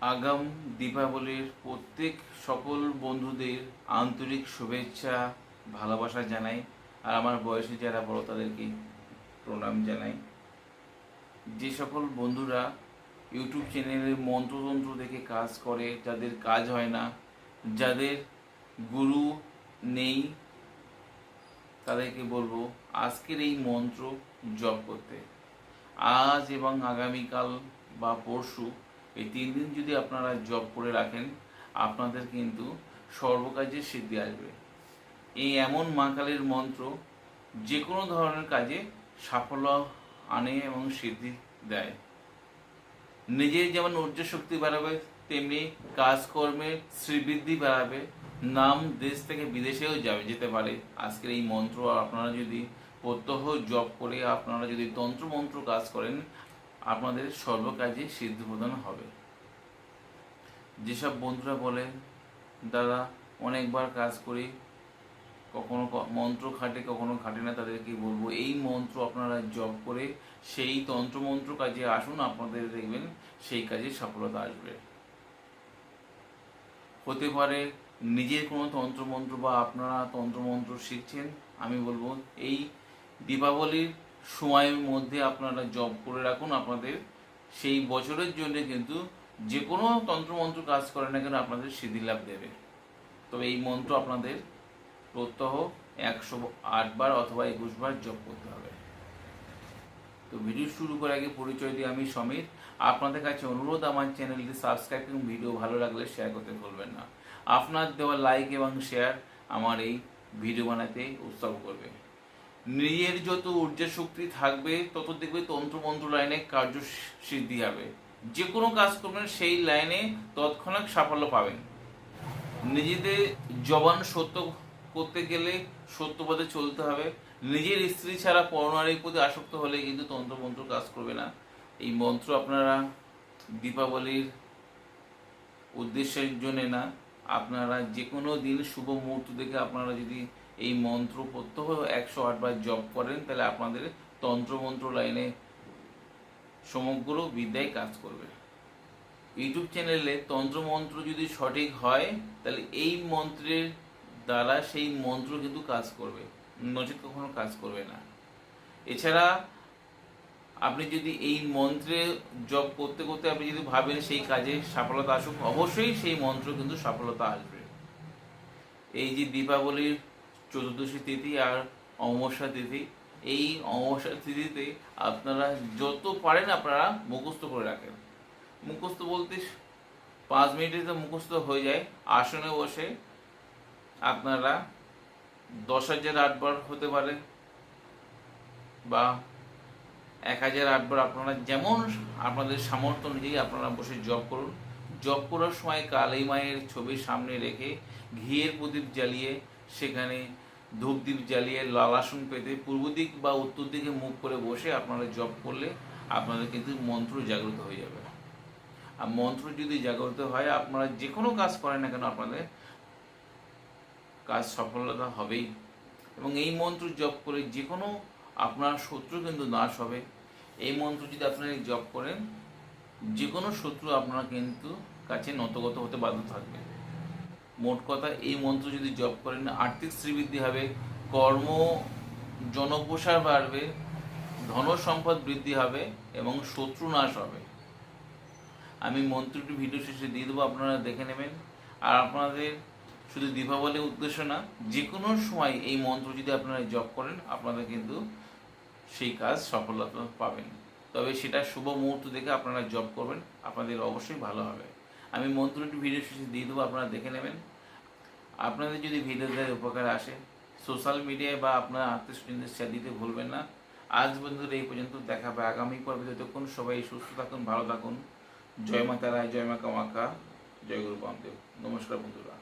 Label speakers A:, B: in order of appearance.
A: আগাম দীপাবলির প্রত্যেক সকল বন্ধুদের আন্তরিক শুভেচ্ছা, ভালোবাসা জানাই। আর আমার বয়সে যারা বড়, তাদেরকে প্রণাম জানাই। যে সকল বন্ধুরা ইউটিউব চ্যানেলে মন্ত্রতন্ত্র দেখে কাজ করে, যাদের কাজ হয় না, যাদের গুরু নেই, তাদেরকে বলব, আজকের এই মন্ত্র জপ করতে। আজ এবং আগামীকাল বা পরশু এই তিন দিন যদি আপনারা জব করে রাখেন, আপনাদের কিন্তু সর্বকাজে সিদ্ধি আসবে। এই এমন মা কালীর মন্ত্র যে কোনো ধরনের কাজে সাফল্য আনে এবং সিদ্ধি দেয়। নিজের যেমন ঊর্জ শক্তি বাড়াবে, তেমনি কাজকর্মে শ্রীবৃদ্ধি বাড়াবে, নাম দেশ থেকে বিদেশেও যাবে, যেতে পারে। আজকের এই মন্ত্র আপনারা যদি প্রত্যহ জপ করে আপনারা যদি তন্ত্র মন্ত্র কাজ করেন আপনাদের সর্বকাজে সিদ্ধ প্রদান হবে। যেসব বন্ধুরা বলেন, দাদা, অনেকবার কাজ করি, কখনো মন্ত্র খাটে, কখনো খাটে না, তাদেরকে বলব, এই মন্ত্র আপনারা জপ করে, সেই তন্ত্র মন্ত্র কাজে আসুন, আপনাদের দেখবেন সেই কাজে সফলতা আসবে। হতে পারে নিজের কোনো তন্ত্রমন্ত্র বা আপনারা তন্ত্রমন্ত্র শিখছেন, আমি বলব, এই দীপাবলির সময়ের মধ্যে আপনারা জব করে রাখুন আপনাদের। সেই বছরের জন্য কিন্তু যে কোনো তন্ত্রমন্ত্র কাজ করে না কেন আপনাদের সিদ্ধি লাভ দেবে। তবে এই মন্ত্র আপনাদের প্রত্যহ একশো আটবার অথবা একুশ বার জপ করতে হবে। তো ভিডিও শুরু করার আগে পরিচয় দিয়ে আমি সমীর। আপনাদের কাছে অনুরোধ, আমার চ্যানেলটি সাবস্ক্রাইব এবং ভিডিও ভালো লাগলে শেয়ার করতে ভুলবেন না। আপনার দেওয়া লাইক এবং শেয়ার আমার এই ভিডিও বানাতে উৎসাহ করবে। নিজের যত ঊর্জা শক্তি থাকবে, তত দেখবে তন্ত্রমন্ত্র লাইনে কার্য সিদ্ধি হবে। যে কোনো কাজ করবেন, সেই লাইনে তৎক্ষণাৎ সাফল্য পাবেন। নিজেদের জবান সত্য করতে গেলে সত্য পথে চলতে হবে। নিজের স্ত্রী ছাড়া পরনারীর প্রতি আসক্ত হলে কিন্তু তন্ত্রমন্ত্র কাজ করবে না। এই মন্ত্র আপনারা দীপাবলির উদ্দেশ্যের জন্য না, আপনারা যে কোনো দিন শুভ মুহূর্ত দেখে আপনারা যদি এই মন্ত্র প্রত্যহ একশো আটবার জপ করেন, তাহলে আপনাদের তন্ত্রমন্ত্র লাইনে সমগ্র বিদ্যায় কাজ করবে। ইউটিউব চ্যানেলে তন্ত্রমন্ত্র যদি সঠিক হয়, তাহলে এই মন্ত্রের দ্বারা সেই মন্ত্র কিন্তু কাজ করবে, নচেত কখনো কাজ করবে না। এছাড়া আপনি যদি এই মন্ত্রে জব করতে করতে আপনি যদি ভাবেন সেই কাজে সফলতা আসুক, অবশ্যই সেই মন্ত্র কিন্তু সফলতা আসবে। এই যে দীপাবলির চতুর্দশী তিথি আর অমাবস্যা তিথি। এই অমাবস্যা তিথিতে আপনারা যত পারেন আপনারা মুখস্থ করে রাখেন। মুখস্থ বলতে পাঁচ মিনিটে তো মুখস্থ হয়ে যায়। আসনে বসে আপনারা দশ হাজার আটবার হতে পারে বা এক হাজার আটবার আপনারা যেমন আপনাদের সামর্থ্য অনুযায়ী আপনারা বসে জব করুন। জব করার সময় কালী মায়ের ছবির সামনে রেখে ঘিয়ের প্রদীপ জ্বালিয়ে সেখানে ধূপদীপ জ্বালিয়ে লালাসন পেতে পূর্ব দিক বা উত্তর দিকে মুখ করে বসে আপনারা জব করলে আপনাদের কিন্তু মন্ত্র জাগ্রত হয়ে যাবে। আর মন্ত্র যদি জাগ্রত হয়, আপনারা যে কোনো কাজ করেন না কেন, আপনাদের কাজ সফলতা হবেই। এবং এই মন্ত্র জপ করে যে কোনো আপনার শত্রু কিন্তু নাশ হবে। এই মন্ত্র যদি আপনারা জপ করেন, যে কোনো শত্রু আপনারা কিন্তু কাছে নতগত হতে বাধ্য থাকবে। মোট কথা, এই মন্ত্র যদি জপ করেন, আর্থিক শ্রীবৃদ্ধি হবে, কর্ম জনপ্রসার বাড়বে, ধন সম্পদ বৃদ্ধি হবে, এবং শত্রু নাশ হবে। আমি মন্ত্রটি ভিডিও শেষে দিয়ে দেবো, আপনারা দেখে নেবেন। আর আপনাদের শুধু দীপাবলির উদ্দেশ্য না যে কোনো সময় এই মন্ত্র যদি আপনারা জপ করেন, আপনারা কিন্তু সেই কাজ সফলতা পাবেন। তবে সেটা শুভ মুহূর্ত দেখে আপনারা জব করবেন, আপনাদের অবশ্যই ভালো হবে। আমি মন্ত্রটি ভিডিও শেষে দিয়ে দেবো, আপনারা দেখে নেবেন। আপনাদের যদি ভিডিওতে উপকার আসে সোশ্যাল মিডিয়ায় বা আপনার আত্মীয় স্বজনদের শেয়ার দিতে ভুলবেন না। আজ বন্ধুদের এই পর্যন্ত দেখা হবে আগামী পর্বে। যতক্ষণ সবাই সুস্থ থাকুন, ভালো থাকুন। জয় মাতা রায় জয় মা কামাকা জয় গুরু বামদেব। নমস্কার বন্ধুরা।